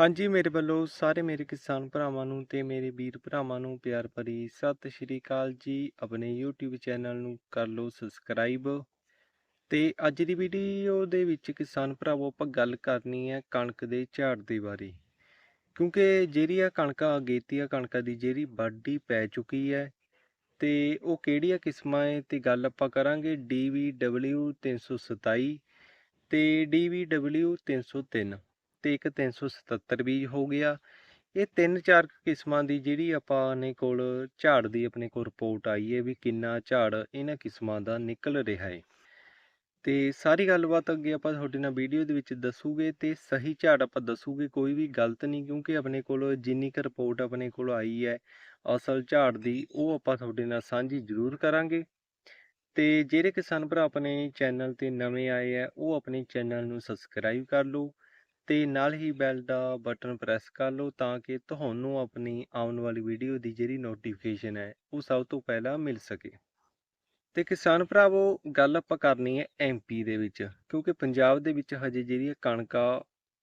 ਹਾਂਜੀ, ਮੇਰੇ ਵੱਲੋਂ ਸਾਰੇ ਮੇਰੇ ਕਿਸਾਨ ਭਰਾਵਾਂ ਨੂੰ ਤੇ ਮੇਰੇ ਵੀਰ ਭਰਾਵਾਂ ਨੂੰ ਪਿਆਰ ਭਰੀ ਸਤਿ ਸ਼੍ਰੀ ਅਕਾਲ ਜੀ। ਆਪਣੇ YouTube ਚੈਨਲ ਨੂੰ ਕਰ ਲਓ ਸਬਸਕ੍ਰਾਈਬ ਤੇ ਅੱਜ ਦੀ ਵੀਡੀਓ ਦੇ ਵਿੱਚ ਕਿਸਾਨ ਭਰਾਵੋ, ਆਪਾਂ ਗੱਲ ਕਰਨੀ ਹੈ ਕਣਕ ਦੇ ਝਾੜ ਦੇ ਬਾਰੇ। ਕਿਉਂਕਿ ਜਿਹੜੀਆਂ ਕਣਕਾਂ, ਅਗੇਤੀਆਂ ਕਣਕਾਂ ਦੀ ਜਿਹੜੀ ਵਾਢੀ ਪੈ ਚੁੱਕੀ ਹੈ ਤੇ ਉਹ ਕਿਹੜੀਆਂ ਕਿਸਮਾਂ ਹੈ ਤੇ ਗੱਲ ਆਪਾਂ ਕਰਾਂਗੇ DVW 327 ਤੇ DVW 303 ਤੇ ਇੱਕ 377 ਬੀਜ ਹੋ ਗਿਆ। ਇਹ ਤਿੰਨ ਚਾਰ ਕਿਸਮਾਂ ਦੀ ਜਿਹੜੀ ਆਪਾਂ ਨੇ ਕੋਲ ਝਾੜ ਦੀ ਆਪਣੇ ਕੋਲ ਰਿਪੋਰਟ ਆਈ ਹੈ ਵੀ ਕਿੰਨਾ ਝਾੜ ਇਹਨਾਂ ਕਿਸਮਾਂ ਦਾ ਨਿਕਲ ਰਿਹਾ ਹੈ। ਤੇ ਸਾਰੀ ਗੱਲਬਾਤ ਅੱਗੇ ਆਪਾਂ ਤੁਹਾਡੇ ਨਾਲ ਵੀਡੀਓ ਦੇ ਵਿੱਚ ਦੱਸੂਗੇ ਤੇ ਸਹੀ ਝਾੜ ਆਪਾਂ ਦੱਸੂਗੇ, ਕੋਈ ਵੀ ਗਲਤ ਨਹੀਂ ਕਿਉਂਕਿ ਆਪਣੇ ਕੋਲ ਜਿੰਨੀ ਕੁ ਰਿਪੋਰਟ ਆਪਣੇ ਕੋਲ ਆਈ ਹੈ, ਅਸਲ ਝਾੜ ਦੀ ਉਹ ਆਪਾਂ ਤੁਹਾਡੇ ਨਾਲ ਸਾਂਝੀ ਜ਼ਰੂਰ ਕਰਾਂਗੇ। ਤੇ ਜਿਹੜੇ ਕਿਸਾਨ ਭਰਾ ਆਪਣੇ ਚੈਨਲ ਤੇ ਨਵੇਂ ਆਏ ਆ ਉਹ ਆਪਣੇ ਚੈਨਲ ਨੂੰ ਸਬਸਕ੍ਰਾਈਬ ਕਰ ਲਓ। ਤੇ ਨਾਲ ਹੀ ਬੈਲ ਦਾ ਬਟਨ ਪ੍ਰੈਸ ਕਰ ਲਓ ਤਾਂ ਕਿ ਤੁਹਾਨੂੰ ਆਪਣੀ ਆਉਣ ਵਾਲੀ ਵੀਡੀਓ ਦੀ ਜਿਹੜੀ ਨੋਟੀਫਿਕੇਸ਼ਨ ਹੈ, ਉਹ ਸਭ ਤੋਂ ਪਹਿਲਾਂ ਮਿਲ ਸਕੇ। ਤੇ ਕਿਸਾਨ ਭਰਾਵੋ, ਗੱਲ ਆਪਾਂ ਕਰਨੀ ਹੈ ਐਮਪੀ ਦੇ ਵਿੱਚ, ਕਿਉਂਕਿ ਪੰਜਾਬ ਦੇ ਵਿੱਚ ਹਜੇ ਜਿਹੜੀ ਕਣਕਾਂ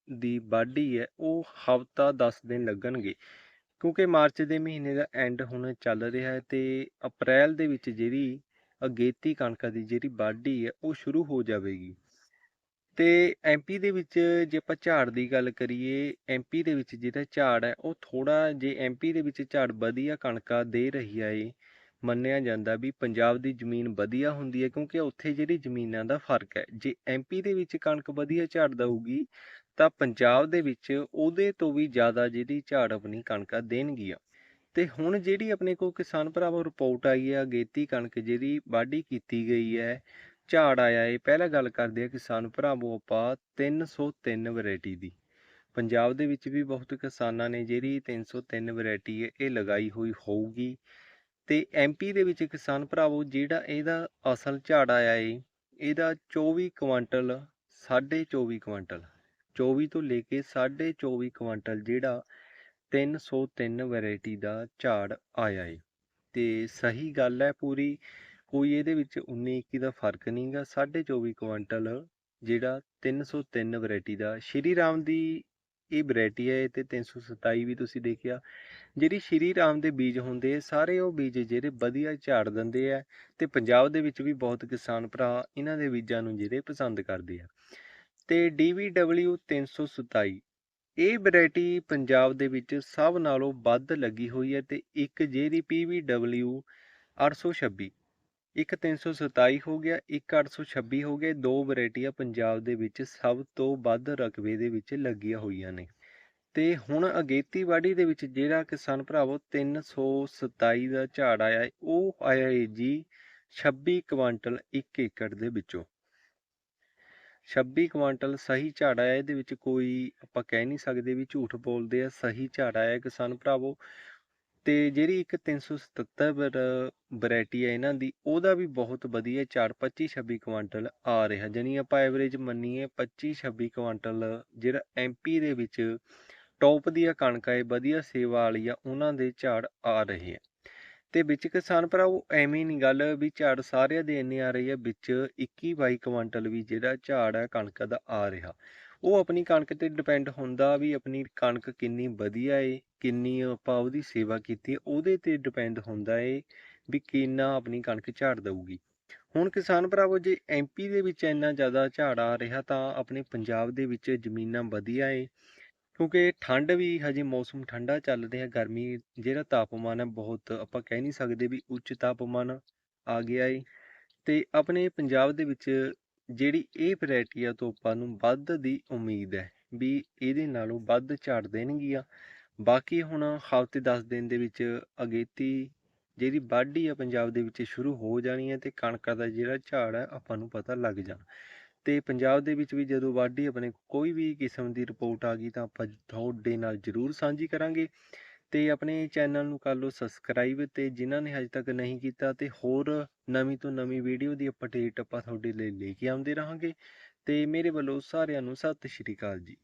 ਦੀ ਵਾਢੀ ਹੈ, ਉਹ ਹਫਤਾ 10 ਦਿਨ ਲੱਗਣਗੇ। ਕਿਉਂਕਿ ਮਾਰਚ ਦੇ ਮਹੀਨੇ ਦਾ ਐਂਡ ਹੁਣ ਚੱਲ ਰਿਹਾ ਹੈ ਤੇ ਅਪ੍ਰੈਲ ਦੇ ਵਿੱਚ ਜਿਹੜੀ ਅਗੇਤੀ ਕਣਕਾਂ ਦੀ ਜਿਹੜੀ ਵਾਢੀ ਹੈ, ਉਹ ਸ਼ੁਰੂ ਹੋ ਜਾਵੇਗੀ। ਤੇ ਐਮਪੀ ਦੇ ਵਿੱਚ ਜੇ ਆਪਾਂ ਝਾੜ ਦੀ ਗੱਲ ਕਰੀਏ ਐਮਪੀ ਦੇ ਵਿੱਚ ਜਿਹੜਾ ਝਾੜ ਹੈ, ਉਹ ਥੋੜਾ ਜੇ ਐਮਪੀ ਦੇ ਵਿੱਚ ਝਾੜ ਵਧੀਆ ਕਣਕਾਂ ਦੇ ਰਹੀ ਹੈ ਇਹ, ਮੰਨਿਆ ਜਾਂਦਾ ਵੀ ਪੰਜਾਬ ਦੀ ਜ਼ਮੀਨ ਵਧੀਆ ਹੁੰਦੀ ਹੈ ਕਿਉਂਕਿ ਉੱਥੇ ਜਿਹੜੀ ਜ਼ਮੀਨਾਂ ਦਾ ਫ਼ਰਕ ਹੈ। ਜੇ ਐਮਪੀ ਦੇ ਵਿੱਚ ਕਣਕ ਵਧੀਆ ਝਾੜ ਦਊਗੀ, ਤਾਂ ਪੰਜਾਬ ਦੇ ਵਿੱਚ ਉਹਦੇ ਤੋਂ ਵੀ ਜ਼ਿਆਦਾ ਜਿਹੜੀ ਝਾੜ ਆਪਣੀ ਕਣਕਾਂ ਦੇਣਗੀਆਂ। ਤੇ ਹੁਣ ਜਿਹੜੀ ਆਪਣੇ ਕੋਲ ਕਿਸਾਨ ਭਰਾਵੋ ਰਿਪੋਰਟ ਆਈ ਹੈ, ਅਗੇਤੀ ਕਣਕ ਜਿਹੜੀ ਵਾਢੀ ਕੀਤੀ ਗਈ ਹੈ ਝਾੜ ਆਇਆ। ਏ ਪਹਿਲਾਂ ਗੱਲ ਕਰਦੇ ਆ ਕਿਸਾਨ ਭਰਾਵੋ, ਆਪਾਂ 303 ਵੈਰਾਈਟੀ ਦੀ। ਪੰਜਾਬ ਦੇ ਵਿੱਚ ਵੀ ਬਹੁਤ ਕਿਸਾਨਾਂ ਨੇ ਜਿਹੜੀ 303 ਵੈਰਾਈਟੀ ਹੈ ਇਹ ਲਗਾਈ ਹੋਈ ਹੋਊਗੀ। ਤੇ ਐਮਪੀ ਦੇ ਵਿੱਚ ਕਿਸਾਨ ਭਰਾਵੋ, ਜਿਹੜਾ ਇਹਦਾ ਅਸਲ ਝਾੜ ਆਇਆ ਏ, ਇਹਦਾ 24 ਕੁਆਂਟਲ 24.5 ਕੁਆਂਟਲ 24 ਤੋਂ ਲੈ ਕੇ 24.5 ਕੁਆਂਟਲ ਜਿਹੜਾ 303 ਵੈਰਾਈਟੀ ਦਾ ਝਾੜ ਆਇਆ ਏ। ਤੇ ਸਹੀ ਗੱਲ ਹੈ ਪੂਰੀ ਕੋਈ ਇਹਦੇ ਵਿੱਚ 19 21 ਦਾ ਫ਼ਰਕ ਨਹੀਂਗਾ। 24.5 ਕੁਇੰਟਲ ਜਿਹੜਾ 303 ਵੈਰਾਈਟੀ ਦਾ, ਸ਼੍ਰੀ ਰਾਮ ਦੀ ਇਹ ਵੈਰਾਈਟੀ ਹੈ ਤੇ 327 ਵੀ ਤੁਸੀਂ ਦੇਖਿਆ। ਜਿਹੜੀ ਸ਼੍ਰੀ ਰਾਮ ਦੇ ਬੀਜ ਹੁੰਦੇ ਸਾਰੇ ਉਹ ਬੀਜ ਜਿਹੜੇ ਵਧੀਆ ਝਾੜ ਦਿੰਦੇ ਆ ਤੇ ਪੰਜਾਬ ਦੇ ਵਿੱਚ ਵੀ ਬਹੁਤ ਕਿਸਾਨ ਭਰਾ ਇਹਨਾਂ ਦੇ ਬੀਜਾਂ ਨੂੰ ਜਿਹੜੇ ਪਸੰਦ ਕਰਦੇ ਆ। ਤੇ DVW 327 ਇਹ ਵੈਰਾਈਟੀ ਪੰਜਾਬ ਦੇ ਵਿੱਚ ਸਭ ਨਾਲੋਂ ਵੱਧ ਲੱਗੀ ਹੋਈ ਹੈ ਤੇ ਇੱਕ ਜਿਹੜੀ PVW 826 ਇੱਕ 327 ਹੋ ਗਿਆ, ਇੱਕ 826 ਹੋ ਗਿਆ ਦੋ ਵੈਰਾਈਟੀਆਂ ਪੰਜਾਬ ਦੇ ਵਿੱਚ ਸਭ ਤੋਂ ਵੱਧ ਰਕਬੇ ਦੇ ਵਿੱਚ ਲੱਗੀਆਂ ਹੋਈਆਂ ਨੇ। ਤੇ ਹੁਣ ਅਗੇਤੀ ਵਾਢੀ ਦੇ ਵਿੱਚ ਜਿਹੜਾ ਕਿਸਾਨ ਭਰਾਵੋ 327 ਦਾ ਝਾੜ ਆਇਆ, ਉਹ ਆਇਆ ਹੈ ਜੀ 26 ਕੁਆਂਟਲ 1 ਏਕੜ ਦੇ ਵਿੱਚੋਂ। 26 ਕੁਆਂਟਲ ਸਹੀ ਝਾੜ ਆਇਆ, ਇਹਦੇ ਵਿੱਚ ਕੋਈ ਆਪਾਂ ਕਹਿ ਨਹੀਂ ਸਕਦੇ ਵੀ ਝੂਠ ਬੋਲਦੇ ਆ, ਸਹੀ ਝਾੜ ਆਇਆ ਕਿਸਾਨ ਭਰਾਵੋ। ਤੇ ਜਿਹੜੀ ਇੱਕ 377 ਵੈਰਾਈਟੀ ਹੈ ਇਹਨਾਂ ਦੀ, ਉਹਦਾ ਵੀ ਬਹੁਤ ਵਧੀਆ ਝਾੜ 25 26 ਕੁਆਂਟਲ ਆ ਰਿਹਾ। ਜਾਨੀ ਆਪਾਂ ਐਵਰੇਜ ਮੰਨੀਏ 25 26 ਕੁਆਂਟਲ, ਜਿਹੜਾ ਐਮਪੀ ਦੇ ਵਿੱਚ ਟੌਪ ਦੀਆਂ ਕਣਕਾਂ ਹੈ ਵਧੀਆ ਸੇਵਾ ਵਾਲੀ ਆ ਉਹਨਾਂ ਦੇ ਝਾੜ ਆ ਰਹੇ ਆ ਤੇ ਵਿੱਚ ਕਿਸਾਨ ਭਰਾਓ, ਐਵੇਂ ਨਹੀਂ ਗੱਲ ਵੀ ਝਾੜ ਸਾਰਿਆਂ ਦੇ ਇੰਨੇ ਆ ਰਹੀ ਹੈ ਵਿੱਚ 21 22 ਕੁਆਂਟਲ ਵੀ ਜਿਹੜਾ ਝਾੜ ਹੈ ਕਣਕ ਦਾ ਆ ਰਿਹਾ। ਉਹ ਆਪਣੀ ਕਣਕ ਤੇ ਡਿਪੈਂਡ ਹੁੰਦਾ ਵੀ ਆਪਣੀ ਕਣਕ ਕਿੰਨੀ ਵਧੀਆ ਏ, ਕਿੰਨੀ ਆਪਾਂ ਉਹਦੀ ਸੇਵਾ ਕੀਤੀ ਉਹਦੇ ਤੇ ਡਿਪੈਂਡ ਹੁੰਦਾ ਏ ਵੀ ਕਿੰਨਾ ਆਪਣੀ ਕਣਕ ਝਾੜ ਦਊਗੀ। ਹੁਣ ਕਿਸਾਨ ਭਰਾਵੋ, ਜੇ ਐਮਪੀ ਦੇ ਵਿੱਚ ਇੰਨਾ ਜ਼ਿਆਦਾ ਝਾੜ ਆ ਰਿਹਾ ਤਾਂ ਆਪਣੇ ਪੰਜਾਬ ਦੇ ਵਿੱਚ ਜ਼ਮੀਨਾਂ ਵਧੀਆ ਏ, ਕਿਉਂਕਿ ਠੰਡ ਵੀ ਹਜੇ ਮੌਸਮ ਠੰਡਾ ਚੱਲ ਰਿਹਾ, ਗਰਮੀ ਜਿਹੜਾ ਤਾਪਮਾਨ ਹੈ ਬਹੁਤ ਆਪਾਂ ਕਹਿ ਨਹੀਂ ਸਕਦੇ ਵੀ ਉੱਚ ਤਾਪਮਾਨ ਆ ਗਿਆ ਏ, ਤੇ ਆਪਣੇ ਪੰਜਾਬ ਦੇ ਵਿੱਚ ਜਿਹੜੀ ਇਹ ਵੈਰਾਈਟੀ ਆ ਤੋਂ ਆਪਾਂ ਨੂੰ ਵੱਧ ਦੀ ਉਮੀਦ ਹੈ ਵੀ ਇਹਦੇ ਨਾਲੋਂ ਵੱਧ ਝਾੜ ਦੇਣਗੀਆਂ। ਬਾਕੀ ਹੁਣ ਹਫ਼ਤੇ 10 ਦਿਨ ਦੇ ਵਿੱਚ ਅਗੇਤੀ ਜਿਹੜੀ ਵਾਢੀ ਆ ਪੰਜਾਬ ਦੇ ਵਿੱਚ ਸ਼ੁਰੂ ਹੋ ਜਾਣੀ ਹੈ ਤੇ ਕਣਕਾਂ ਦਾ ਜਿਹੜਾ ਝਾੜ ਹੈ, ਆਪਾਂ ਨੂੰ ਪਤਾ ਲੱਗ ਜਾਣਾ। ਤੇ ਪੰਜਾਬ ਦੇ ਵਿੱਚ ਵੀ ਜਦੋਂ ਵਾਢੀ ਆਪਣੇ ਕੋਈ ਵੀ ਕਿਸਮ ਦੀ ਰਿਪੋਰਟ ਆ ਗਈ ਤਾਂ ਆਪਾਂ ਤੁਹਾਡੇ ਨਾਲ ਜ਼ਰੂਰ ਸਾਂਝੀ ਕਰਾਂਗੇ। ਤੇ ਆਪਣੇ ਚੈਨਲ ਨੂੰ ਕਰ ਲਓ ਸਬਸਕ੍ਰਾਈਬ ਤੇ ਜਿਨ੍ਹਾਂ ਨੇ ਹਜੇ ਤੱਕ ਨਹੀਂ ਕੀਤਾ ਤੇ ਹੋਰ ਨਵੀਂ ਤੋਂ ਨਵੀਂ ਵੀਡੀਓ ਦੀ ਅਪਡੇਟ ਆਪਾਂ ਤੁਹਾਡੇ ਲਈ ਲੈ ਕੇ ਆਉਂਦੇ ਰਹਾਂਗੇ। ਤੇ ਮੇਰੇ ਵੱਲੋਂ ਸਾਰਿਆਂ ਨੂੰ ਸਤਿ ਸ਼੍ਰੀ ਅਕਾਲ ਜੀ।